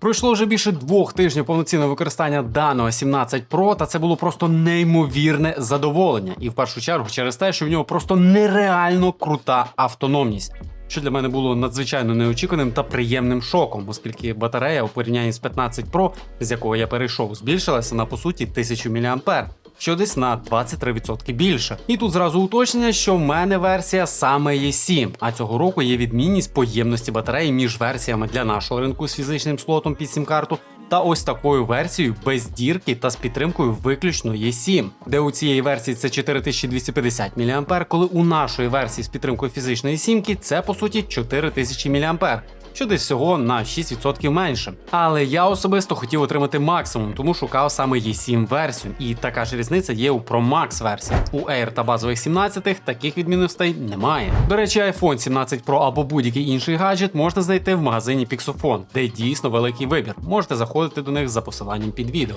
Пройшло вже більше двох тижнів повноцінного використання даного 17 Pro, та це було просто неймовірне задоволення. І в першу чергу через те, що в нього просто нереально крута автономність. Що для мене було надзвичайно неочікуваним та приємним шоком, оскільки батарея у порівнянні з 15 Pro, з якого я перейшов, збільшилася на по суті 1000 мАh, що десь на 23% більше. І тут зразу уточнення, що в мене версія саме є 7, а цього року є відмінність по ємності батареї між версіями для нашого ринку з фізичним слотом під сім-карту та ось такою версією без дірки та з підтримкою виключно є7, де у цієї версії це 4250 мАh, коли у нашої версії з підтримкою фізичної сімки це по суті 4000 мАh. Що десь всього на 6% менше. Але я особисто хотів отримати максимум, тому шукав саме E7 версію. І така ж різниця є у Pro Max версії. У Air та базових 17 таких відмінностей немає. До речі, iPhone 17 Pro або будь-який інший гаджет можна знайти в магазині Pixofon, де дійсно великий вибір. Можете заходити до них за посиланням під відео.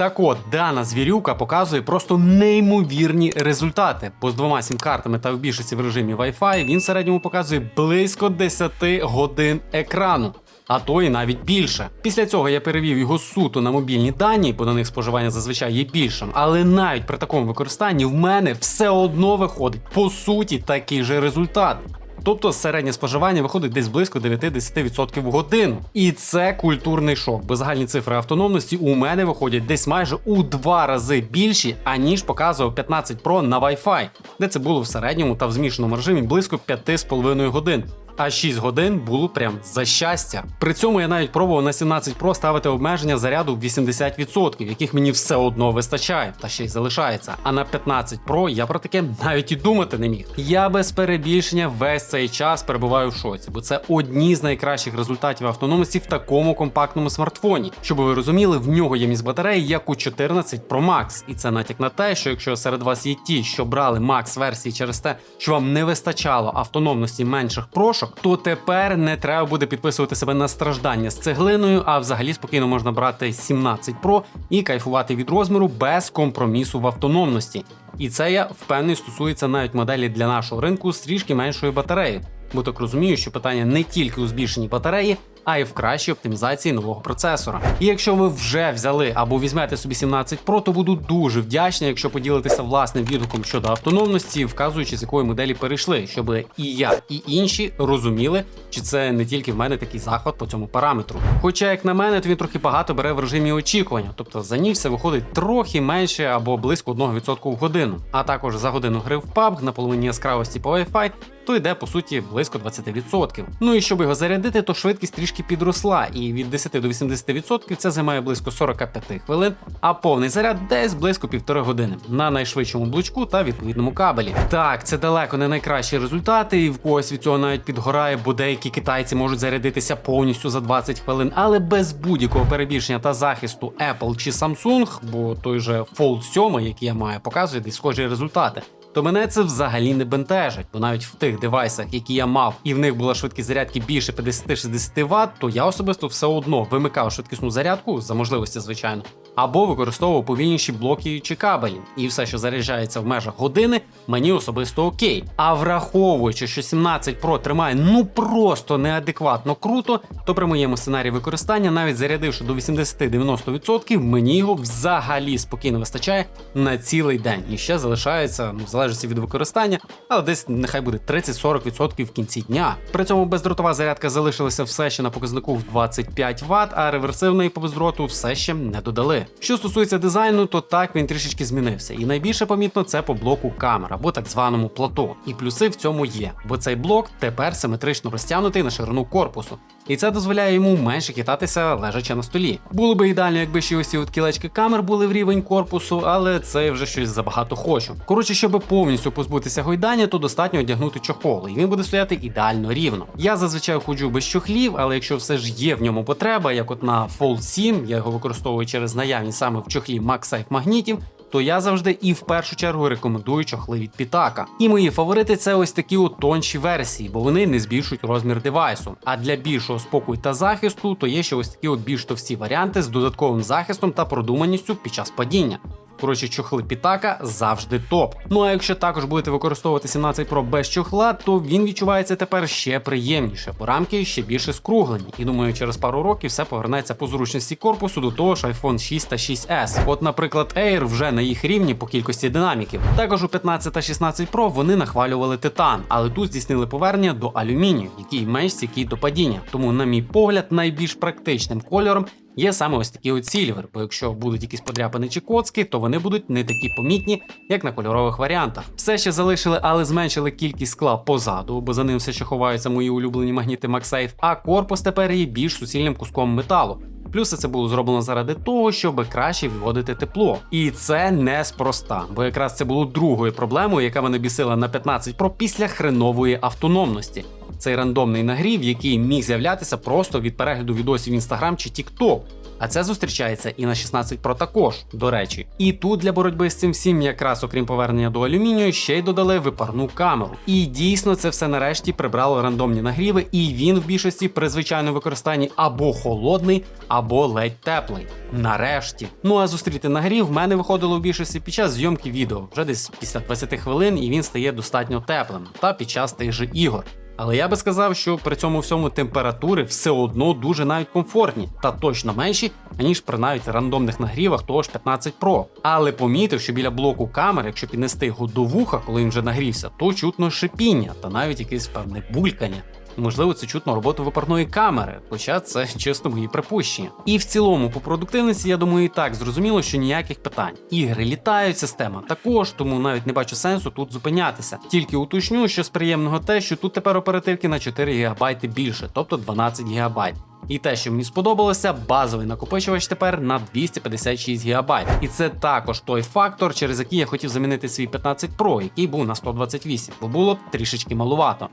Так от, дана звірюка показує просто неймовірні результати, бо з двома сім-картами та в більшості в режимі Wi-Fi він в середньому показує близько 10 годин екрану. А то і навіть більше. Після цього я перевів його суто на мобільні дані, бо на них споживання зазвичай є більшим. Але навіть при такому використанні в мене все одно виходить по суті такий же результат. Тобто середнє споживання виходить десь близько 9-10% в годину. І це культурний шок, бо загальні цифри автономності у мене виходять десь майже у два рази більші, аніж показував 15 Pro на Wi-Fi, де це було в середньому та в змішаному режимі близько 5,5 годин. А 6 годин було прям за щастя. При цьому я навіть пробував на 17 Pro ставити обмеження заряду 80%, яких мені все одно вистачає, та ще й залишається. А на 15 Pro я про таке навіть і думати не міг. Я без перебільшення весь цей час перебуваю в шоці, бо це одні з найкращих результатів автономності в такому компактному смартфоні. Щоб ви розуміли, в нього ємність батареї як у 14 Pro Max. І це натяк на те, що якщо серед вас є ті, що брали Max версії через те, що вам не вистачало автономності менших прошок, то тепер не треба буде підписувати себе на страждання з цеглиною, а взагалі спокійно можна брати 17 Pro і кайфувати від розміру без компромісу в автономності. І це я впевнений стосується навіть моделі для нашого ринку з трішки меншою батареєю. Бо так розумію, що питання не тільки у збільшенні батареї, а й в кращій оптимізації нового процесора. І якщо ви вже взяли або візьмете собі 17 Pro, то буду дуже вдячний, якщо поділитеся власним відгуком щодо автономності, вказуючи з якої моделі перейшли, щоб і я, і інші розуміли, чи це не тільки в мене такий захват по цьому параметру. Хоча, як на мене, то він трохи багато бере в режимі очікування, тобто за ніч це виходить трохи менше або близько 1% в годину. А також за годину гри в PUBG на половині яскравості по Wi-Fi, то йде по суті близько 20%. Ну і щоб його зарядити, то швидкість трішки підросла, і від 10 до 80% це займає близько 45 хвилин, а повний заряд десь близько півтори години на найшвидшому блочку та відповідному кабелі. Так, це далеко не найкращі результати, і в когось від цього навіть підгорає, бо деякі китайці можуть зарядитися повністю за 20 хвилин, але без будь-якого перебільшення та захисту Apple чи Samsung, бо той же Fold 7, який я маю, показує десь схожі результати то мене це взагалі не бентежить, бо навіть в тих девайсах, які я мав, і в них була швидкість зарядки більше 50-60 Вт, то я особисто все одно вимикав швидкісну зарядку за можливості, звичайно, або використовував повільніші блоки чи кабелі. І все, що заряджається в межах години, мені особисто окей. А враховуючи, що 17 Pro тримає ну просто неадекватно круто, то при моєму сценарії використання, навіть зарядивши до 80-90%, мені його взагалі спокійно вистачає на цілий день. І ще залишається, ну, залежності від використання, але десь нехай буде 30-40% в кінці дня. При цьому бездротова зарядка залишилася все ще на показнику в 25 Вт, а реверсивної по бездроту все ще не додали. Що стосується дизайну, то так він трішечки змінився. І найбільше помітно це по блоку камер або так званому плато. І плюси в цьому є, бо цей блок тепер симетрично розтягнутий на ширину корпусу. І це дозволяє йому менше хитатися лежачи на столі. Було би ідеально, якби ще ось ці от кілечки камер були в рівень корпусу, але це вже щось забагато хочу. Коротше, щоб повністю позбутися гойдання, то достатньо одягнути чохол, і він буде стояти ідеально рівно. Я зазвичай ходжу без чохлів, але якщо все ж є в ньому потреба, як от на Fold 7, я його використовую через наявність саме в чохлі MagSafe магнітів, то я завжди і в першу чергу рекомендую чохли від Pitaka. І мої фаворити це ось такі от тонші версії, бо вони не збільшують розмір девайсу. А для більшого спокою та захисту, то є ще ось такі от більш товсті варіанти з додатковим захистом та продуманістю під час падіння. Коротше, чохли Pitaka завжди топ. Ну а якщо також будете використовувати 17 Pro без чохла, то він відчувається тепер ще приємніше, бо рамки ще більше скруглені. І думаю, через пару років все повернеться по зручності корпусу до того ж iPhone 6 та 6s. От, наприклад, Air вже на їх рівні по кількості динаміків. Також у 15 та 16 Pro вони нахвалювали титан, але тут здійснили повернення до алюмінію, який менш стійкий до падіння. Тому, на мій погляд, найбільш практичним кольором є саме ось такий от сільвер, бо якщо будуть якісь подряпини чи коцки, то вони будуть не такі помітні, як на кольорових варіантах. Все ще залишили, але зменшили кількість скла позаду, бо за ним все ще ховаються мої улюблені магніти MagSafe, а корпус тепер є більш суцільним куском металу. Плюс це було зроблено заради того, щоб краще виводити тепло. І це неспроста, бо якраз це було другою проблемою, яка мене бісила на 15 Pro після хренової автономності. Цей рандомний нагрів, який міг з'являтися просто від перегляду відосів в Instagram чи TikTok. А це зустрічається і на 16 Pro також, до речі. І тут для боротьби з цим всім, якраз окрім повернення до алюмінію, ще й додали випарну камеру. І дійсно це все нарешті прибрало рандомні нагріви, і він в більшості при звичайному використанні або холодний, або ледь теплий. Нарешті. Ну а зустріти нагрів в мене виходило в більшості під час зйомки відео, вже десь після 20 хвилин, і він стає достатньо теплим, та під час тих же ігор. Але я би сказав, що при цьому всьому температури все одно дуже навіть комфортні та точно менші, аніж при навіть рандомних нагрівах того ж 15 Pro. Але помітив, що біля блоку камер, якщо піднести його до вуха, коли він вже нагрівся, то чутно шипіння та навіть якесь певне булькання. Можливо, це чутно роботу випарної камери, хоча це чисто мої припущення. І в цілому, по продуктивності, я думаю, і так зрозуміло, що ніяких питань. Ігри літають, система також, тому навіть не бачу сенсу тут зупинятися. Тільки уточню, що з приємного те, що тут тепер оперативки на 4 ГБ більше, тобто 12 ГБ. І те, що мені сподобалося, базовий накопичувач тепер на 256 ГБ. І це також той фактор, через який я хотів замінити свій 15 Pro, який був на 128, бо було трішечки малувато.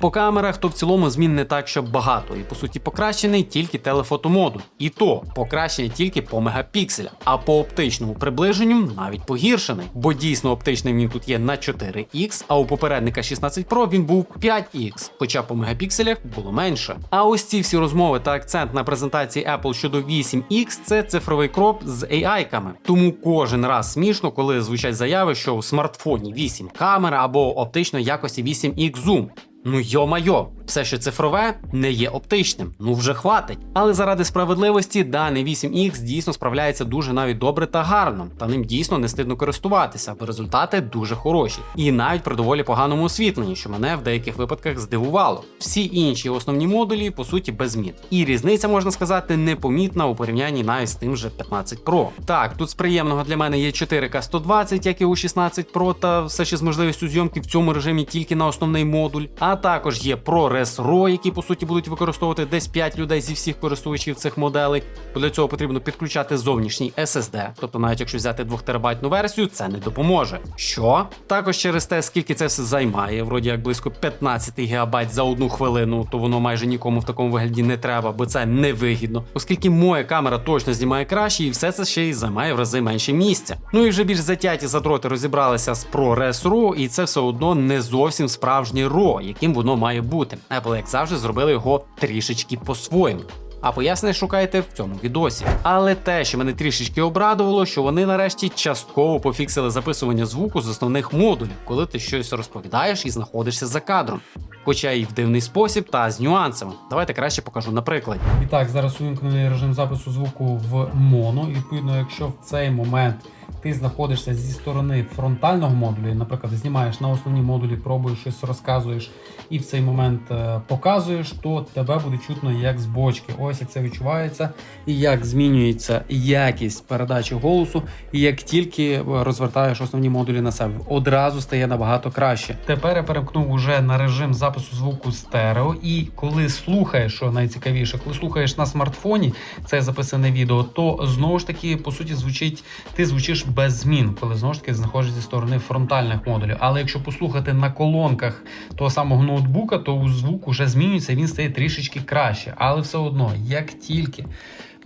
По камерах то в цілому змін не так, щоб багато, і по суті покращений тільки телефотомодуль. І то покращення тільки по мегапікселях, а по оптичному приближенню навіть погіршений. Бо дійсно оптичний він тут є на 4х, а у попередника 16 Pro він був 5х, хоча по мегапікселях було менше. А ось ці всі розмови та акцент на презентації Apple щодо 8X це цифровий кроп з AI-ками. Тому кожен раз смішно, коли звучать заяви, що у смартфоні 8 камер або оптичної якості 8X зум. Ну йо-майо, все, що цифрове, не є оптичним. Ну вже хватить. Але заради справедливості даний 8X дійсно справляється дуже навіть добре та гарно, та ним дійсно не стидно користуватися, бо результати дуже хороші. І навіть при доволі поганому освітленні, що мене в деяких випадках здивувало. Всі інші основні модулі по суті без змін. І різниця можна сказати непомітна у порівнянні навіть з тим же 15 Pro. Так, тут з приємного для мене є 4К 120, як і у 16 Pro, та все ще з можливістю зйомки в цьому режимі тільки на основний модуль. А також є ProRes RAW, які по суті будуть використовувати десь 5 людей зі всіх користувачів цих моделей. Для цього потрібно підключати зовнішній SSD. Тобто, навіть якщо взяти 2 терабайтну версію, це не допоможе. Що? Також через те, скільки це все займає, вроді як близько 15 ГБ за одну хвилину, то воно майже нікому в такому вигляді не треба, бо це невигідно, оскільки моя камера точно знімає краще, і все це ще й займає в рази менше місця. Ну і вже більш затяті задроти розібралися з ProRes RAW, і це все одно не зовсім справжнє RAW, яким воно має бути. Apple, як завжди, зробили його трішечки по-своєму. А пояснення шукайте в цьому відосі. Але те, що мене трішечки обрадувало, що вони нарешті частково пофіксили записування звуку з основних модулів, коли ти щось розповідаєш і знаходишся за кадром. Хоча і в дивний спосіб та з нюансами. Давайте краще покажу на прикладі. І так, зараз увімкнений режим запису звуку в моно. І відповідно, якщо в цей момент ти знаходишся зі сторони фронтального модулю, наприклад, знімаєш на основній модулі, пробуєш щось розказуєш і в цей момент е, показуєш, то тебе буде чутно як з бочки. Ось як це відчувається, і як змінюється якість передачі голосу, і як тільки розвертаєш основні модулі на себе, одразу стає набагато краще. Тепер я перемкнув уже на режим запису звуку стерео, і коли слухаєш, що найцікавіше, коли слухаєш на смартфоні це записане відео, то знову ж таки по суті звучить, ти звучиш без змін, коли знову ж таки знаходишся зі сторони фронтальних модулів. Але якщо послухати на колонках того самого ноутбука, то звук уже змінюється, він стає трішечки краще. Але все одно, як тільки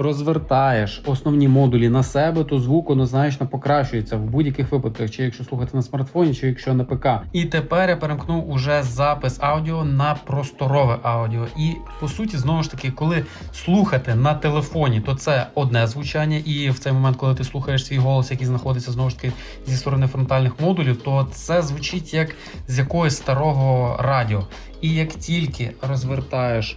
розвертаєш основні модулі на себе, то звук однозначно покращується в будь-яких випадках, чи якщо слухати на смартфоні, чи якщо на ПК. І тепер я перемкнув уже запис аудіо на просторове аудіо. І по суті, знову ж таки, коли слухати на телефоні, то це одне звучання, і в цей момент, коли ти слухаєш свій голос, який знаходиться знову ж таки зі сторони фронтальних модулів, то це звучить як з якогось старого радіо. І як тільки розвертаєш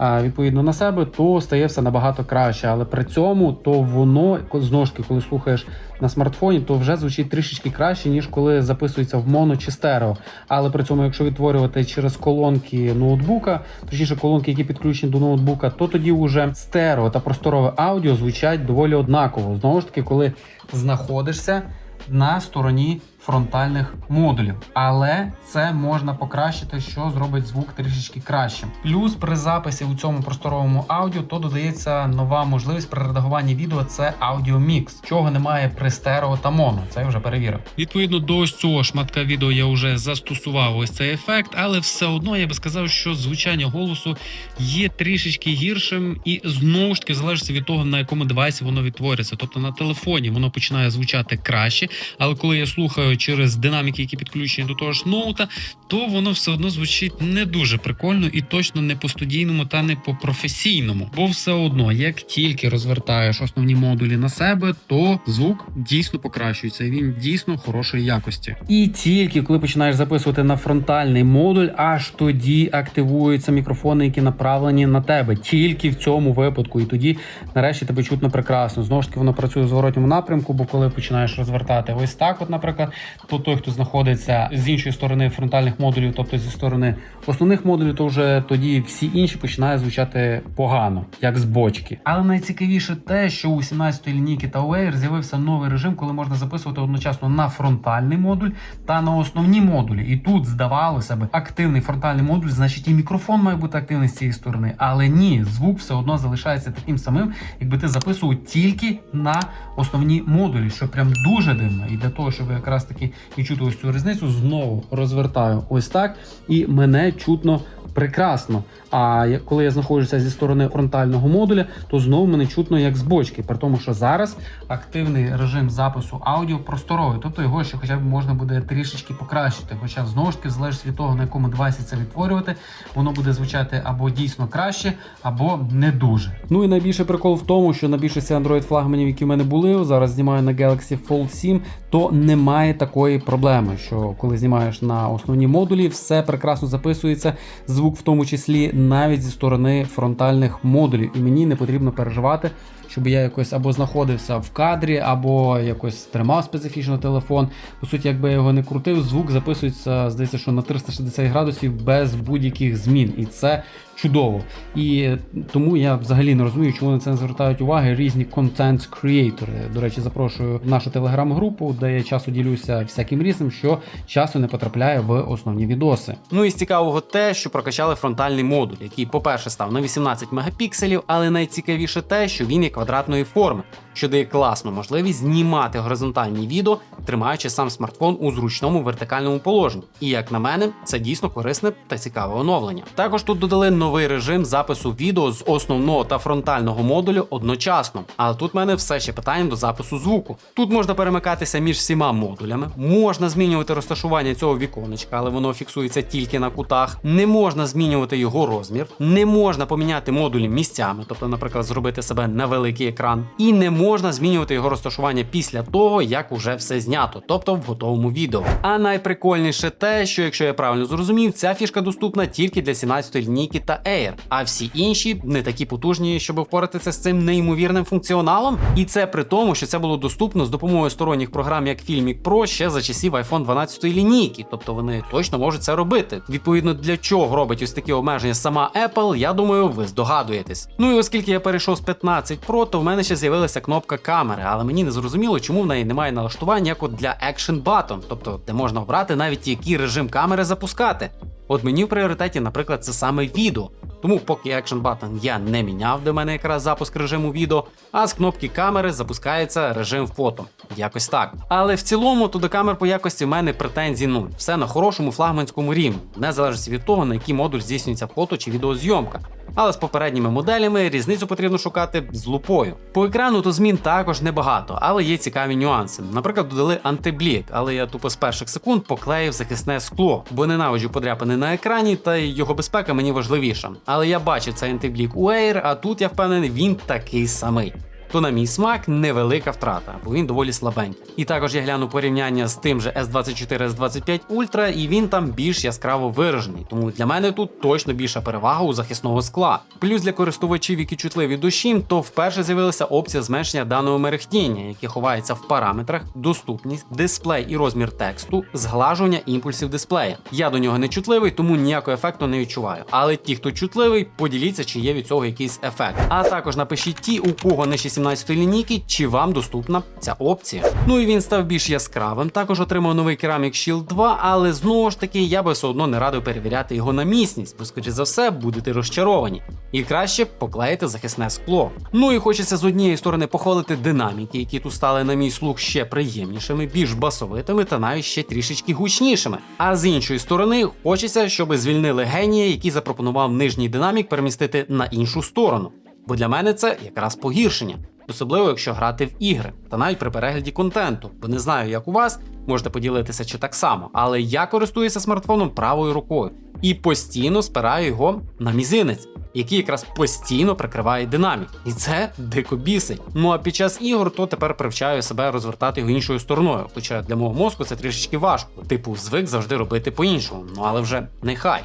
відповідно на себе, то стає все набагато краще. Але при цьому то воно знову ж таки, коли слухаєш на смартфоні, то вже звучить трішечки краще, ніж коли записується в моно чи стерео. Але при цьому, якщо відтворювати через колонки ноутбука, точніше колонки, які підключені до ноутбука, то тоді вже стерео та просторове аудіо звучать доволі однаково. Знову ж таки, коли знаходишся на стороні фронтальних модулів, але це можна покращити, що зробить звук трішечки кращим. Плюс при записі у цьому просторовому аудіо то додається нова можливість при редагуванні відео. Це аудіомікс, чого немає при стерео та моно. Це я вже перевірив. Відповідно до ось цього шматка відео я вже застосував ось цей ефект, але все одно я би сказав, що звучання голосу є трішечки гіршим, і знову ж таки залежить від того, на якому девайсі воно відтворюється. Тобто на телефоні воно починає звучати краще, але коли я слухаю через динаміки, які підключені до того ж ноута, то воно все одно звучить не дуже прикольно і точно не по студійному та не по професійному. Бо все одно, як тільки розвертаєш основні модулі на себе, то звук дійсно покращується. і Він дійсно хорошої якості. І тільки коли починаєш записувати на фронтальний модуль, аж тоді активуються мікрофони, які направлені на тебе. Тільки в цьому випадку. І тоді, нарешті, тебе чутно прекрасно. Знову ж таки, воно працює в зворотньому напрямку, бо коли починаєш розвертати ось так, от, наприклад, то той, хто знаходиться з іншої сторони фронтальних модулів, тобто зі сторони основних модулів, то вже тоді всі інші починають звучати погано, як з бочки. Але найцікавіше те, що у 17-ї лінійки та Air з'явився новий режим, коли можна записувати одночасно на фронтальний модуль та на основні модулі. І тут здавалося б, активний фронтальний модуль, значить і мікрофон має бути активний з цієї сторони. Але ні, звук все одно залишається таким самим, якби ти записував тільки на основні модулі, що прям дуже дивно. І для того, щоб якраз таки відчути ось цю різницю, знову розвертаю ось так, і мене чутно прекрасно. А коли я знаходжуся зі сторони фронтального модуля, то знову мене чутно як з бочки. При тому, що зараз активний режим запису аудіо просторовий, тобто його ще хоча б можна буде трішечки покращити. Хоча знову ж таки залежить від того, на якому девайсі це відтворювати, воно буде звучати або дійсно краще, або не дуже. Ну і найбільший прикол в тому, що на більшості Android флагманів, які в мене були, зараз знімаю на Galaxy Fold 7, то немає такої проблеми, що коли знімаєш на основні модулі, все прекрасно записується, звук в тому числі навіть зі сторони фронтальних модулів, і мені не потрібно переживати. Щоб я якось або знаходився в кадрі, або якось тримав специфічно телефон. По суті, якби я його не крутив, звук записується, здається, що на 360 градусів без будь-яких змін. І це чудово. І тому я взагалі не розумію, чому на це не звертають уваги різні контент креатори. До речі, запрошую в нашу телеграм-групу, де я часу ділюся всяким різним, що часу не потрапляє в основні відоси. Ну і з цікавого те, що прокачали фронтальний модуль, який, по-перше, став на 18 мегапікселів, але найцікавіше те, що він є квадратної форми, що дає класну можливість знімати горизонтальні відео, тримаючи сам смартфон у зручному вертикальному положенні. І як на мене, це дійсно корисне та цікаве оновлення. Також тут додали новий режим запису відео з основного та фронтального модулю одночасно. Але тут в мене все ще питання до запису звуку. Тут можна перемикатися між всіма модулями, можна змінювати розташування цього віконечка, але воно фіксується тільки на кутах. Не можна змінювати його розмір, не можна поміняти модулі місцями, тобто, наприклад, зробити себе на великий екран, і не можна змінювати його розташування після того, як уже все знято, тобто в готовому відео. А найприкольніше те, що якщо я правильно зрозумів, ця фішка доступна тільки для 17-ї лінійки та Air, а всі інші не такі потужні, щоб впоратися з цим неймовірним функціоналом. І це при тому, що це було доступно з допомогою сторонніх програм, як Filmic Pro, ще за часів iPhone 12 лінійки, тобто вони точно можуть це робити. Відповідно, для чого робить ось такі обмеження сама Apple, я думаю, ви здогадуєтесь. Ну і оскільки я перейшов з 15 Pro, то в мене ще з'явилася кнопка камери, але мені не зрозуміло, чому в неї немає налаштувань як от для Action Button, тобто де можна обрати навіть який режим камери запускати. От мені в пріоритеті, наприклад, це саме відео. Тому поки Action Button я не міняв, в мене якраз запуск режиму відео, а з кнопки камери запускається режим фото. Якось так. Але в цілому то до камер по якості в мене претензій нуль. Все на хорошому флагманському рівні, незалежно від того, на який модуль здійснюється фото чи відеозйомка. Але з попередніми моделями різницю потрібно шукати з лупою. По екрану то змін також небагато, але є цікаві нюанси. Наприклад, додали антиблік, але я тупо з перших секунд поклеїв захисне скло, бо ненавиджу подряпини на екрані, та його безпека мені важливіша. Але я бачив цей антиблік у Air, а тут я впевнений, він такий самий то на мій смак невелика втрата, бо він доволі слабенький. І також я гляну порівняння з тим же S24 S25 Ultra, і він там більш яскраво виражений. Тому для мене тут точно більша перевага у захисного скла. Плюс для користувачів, які чутливі душі, то вперше з'явилася опція зменшення даного мерехтіння, яке ховається в параметрах, доступність, дисплей і розмір тексту, зглажування імпульсів дисплея. Я до нього не чутливий, тому ніякого ефекту не відчуваю. Але ті, хто чутливий, поділіться, чи є від цього якийсь ефект. А також напишіть ті, у кого не 6 18 лінійки, чи вам доступна ця опція. Ну і він став більш яскравим. Також отримав новий керамік Shield 2, але знову ж таки я би все одно не радив перевіряти його на міцність, бо, скоріше за все, будете розчаровані. І краще поклеїти захисне скло. Ну і хочеться з однієї сторони похвалити динаміки, які тут стали, на мій слух, ще приємнішими, більш басовитими та навіть ще трішечки гучнішими. А з іншої сторони, хочеться, щоб звільнили генія, який запропонував нижній динамік перемістити на іншу сторону. Бо для мене це якраз погіршення особливо якщо грати в ігри, та навіть при перегляді контенту. Бо не знаю, як у вас, можете поділитися чи так само, але я користуюся смартфоном правою рукою і постійно спираю його на мізинець, який якраз постійно прикриває динамік. І це дико бісить. Ну а під час ігор то тепер привчаю себе розвертати його іншою стороною. Хоча для мого мозку це трішечки важко. Типу, звик завжди робити по-іншому. Ну але вже нехай.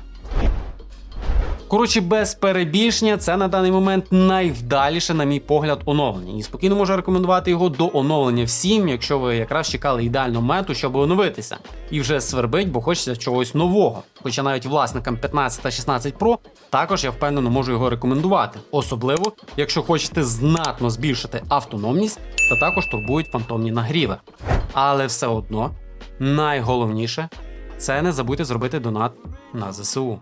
Коротше, без перебільшення, це на даний момент найвдаліше, на мій погляд, оновлення. І спокійно можу рекомендувати його до оновлення всім, якщо ви якраз чекали ідеального моменту, щоб оновитися. І вже свербить, бо хочеться чогось нового. Хоча навіть власникам 15 та 16 Pro також я впевнено можу його рекомендувати. Особливо, якщо хочете знатно збільшити автономність, та також турбують фантомні нагріви. Але все одно найголовніше це не забудьте зробити донат на ЗСУ.